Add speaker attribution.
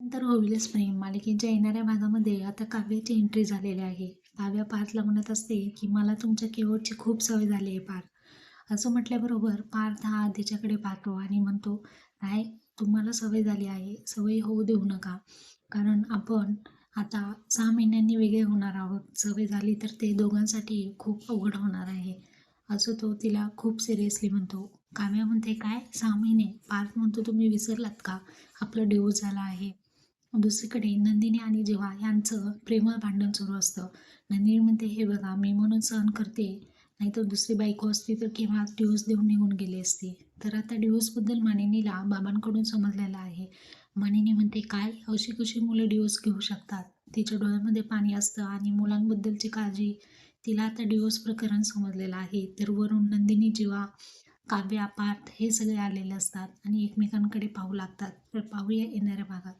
Speaker 1: नंतर होईलच प्रेम मालिकेच्या येणाऱ्या भागामध्ये आता काव्याची एंट्री झालेली आहे. काव्या पार्थला म्हणत असते की मला तुमच्या केवटची खूप सवय झाली आहे पार्थ असं म्हटल्याबरोबर पार्थ हा आधीच्याकडे पाहतो आणि म्हणतो नाही तुम्हाला सवय झाली आहे. सवय होऊ देऊ नका. कारण आपण आता सहा महिन्यांनी वेगळे होणार आहोत. सवय झाली तर ते दोघांसाठी खूप अवघड होणार आहे. असं तो तिला खूप सिरियसली म्हणतो. काव्या म्हणते काय? सहा महिने? पार्थ म्हणतो तुम्ही विसरलात का? आपलं डिवोर्स झाला आहे. दुसरीकडे नंदिनी आणि जेव्हा यांचं प्रेमळ भांडण सुरू असतं. नंदिनी म्हणते हे बघा मी म्हणून सहन करते. नाही तर दुसरी बायको असती तर केव्हा डिवोर्स देऊन निघून गेली असती. तर आता डिवोर्सबद्दल मानिनीला बाबांकडून समजलेलं आहे. मानिनी म्हणते काय? अशी कशी मुलं डिवोर्स घेऊ शकतात? तिच्या डोळ्यामध्ये पाणी असतं आणि मुलांबद्दलची काळजी तिला आता डिवोर्स प्रकरण समजलेलं आहे. तर वरून नंदिनी जेव्हा काव्या पार्थ हे सगळे आलेले असतात आणि एकमेकांकडे पाहू लागतात. तर पाहूया येणाऱ्या भागात.